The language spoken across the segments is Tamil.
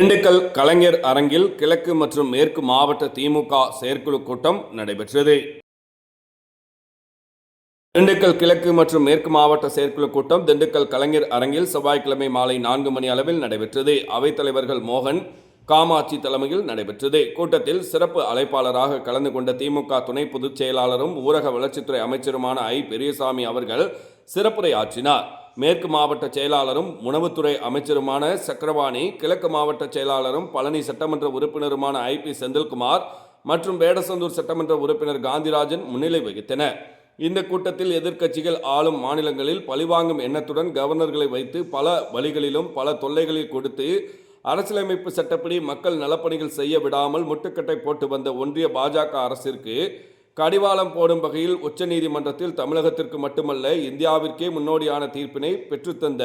திண்டுக்கல் கலைஞர் அரங்கில் கிழக்கு மற்றும் மேற்கு மாவட்ட திமுக செயற்குழு கூட்டம் நடைபெற்றது. திண்டுக்கல் கிழக்கு மற்றும் மேற்கு மாவட்ட செயற்குழு கூட்டம் திண்டுக்கல் கலைஞர் அரங்கில் செவ்வாய்க்கிழமை மாலை நான்கு மணி அளவில் நடைபெற்றது. அவைத்தலைவர்கள் மோகன் காமாட்சி தலைமையில் நடைபெற்றது. கூட்டத்தில் சிறப்பு அழைப்பாளராக கலந்து கொண்ட திமுக துணை பொதுச் செயலாளரும் ஊரக வளர்ச்சித்துறை அமைச்சருமான ஐ. பெரியசாமி அவர்கள் சிறப்புரை ஆற்றினார் மேற்கு மாவட்ட செயலாளரும் உணவுத்துறை அமைச்சருமான சக்கரவாணி கிழக்கு மாவட்ட செயலாளரும் பழனி சட்டமன்ற உறுப்பினருமான ஐ பி செந்தில்குமார் மற்றும் வேடசந்தூர் சட்டமன்ற உறுப்பினர் காந்திராஜன் முன்னிலை வகித்தனர். இந்த கூட்டத்தில் எதிர்க்கட்சிகள் ஆளும் மாநிலங்களில் பழிவாங்கும் எண்ணத்துடன் கவர்னர்களை வைத்து பல வழிகளிலும் பல தொல்லைகளில் கொடுத்து அரசியலமைப்பு சட்டப்படி மக்கள் நலப்பணிகள் செய்ய விடாமல் முட்டுக்கட்டை போட்டு வந்த ஒன்றிய பாஜக அரசிற்கு கடிவாளம் போடும் வகையில் உச்சநீதிமன்றத்தில் தமிழகத்திற்கு மட்டுமல்ல இந்தியாவிற்கே முன்னோடியான தீர்ப்பினை பெற்றுத்தந்த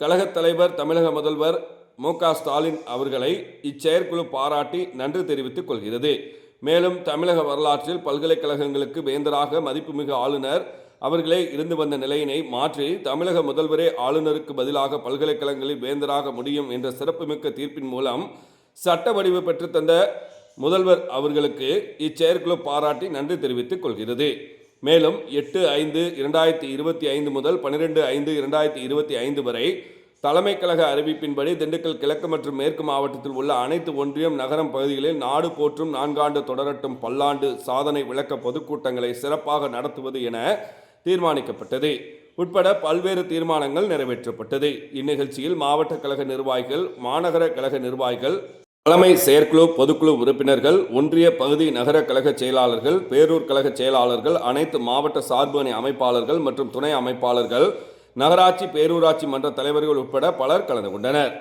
கழகத் தலைவர் தமிழக முதல்வர் மு. ஸ்டாலின் அவர்களை இச்செயற்குழு பாராட்டி நன்றி தெரிவித்துக் கொள்கிறது. மேலும் தமிழக வரலாற்றில் பல்கலைக்கழகங்களுக்கு வேந்தராக மதிப்புமிகு ஆளுநர் அவர்களே இருந்து வந்த நிலையினை மாற்றி தமிழக முதல்வரே ஆளுநருக்கு பதிலாக பல்கலைக்கழகங்களில் வேந்தராக முடியும் என்ற சிறப்புமிக்க தீர்ப்பின் மூலம் சட்ட வடிவு பெற்றுத்தந்த முதல்வர் அவர்களுக்கு இச்செயற்குழு பாராட்டி நன்றி தெரிவித்துக் கொள்கிறது. மேலும் எட்டு ஐந்து இரண்டாயிரத்தி இருபத்தி ஐந்து முதல் பன்னிரெண்டு ஐந்து இரண்டாயிரத்தி இருபத்தி ஐந்து வரை தலைமை கழக அறிவிப்பின்படி திண்டுக்கல் கிழக்கு மற்றும் மேற்கு மாவட்டத்தில் உள்ள அனைத்து ஒன்றியம் நகரம் பகுதிகளில் நாடு போற்றும் நான்காண்டு தொடரட்டும் பல்லாண்டு சாதனை விளக்க பொதுக்கூட்டங்களை சிறப்பாக நடத்துவது என தீர்மானிக்கப்பட்டது. உட்பட பல்வேறு தீர்மானங்கள் நிறைவேற்றப்பட்டது. இந்நிகழ்ச்சியில் மாவட்ட கழக நிர்வாகிகள் மாநகர கழக நிர்வாகிகள் தலைமை செயற்குழு பொதுக்குழு உறுப்பினர்கள் ஒன்றிய பகுதி நகர கழக செயலாளர்கள் பேரூர் கழக செயலாளர்கள் அனைத்து மாவட்ட சார்பு அணி அமைப்பாளர்கள் மற்றும் துணை அமைப்பாளர்கள் நகராட்சி பேரூராட்சி மன்ற தலைவர்கள் உட்பட பலர் கலந்து கொண்டனர்.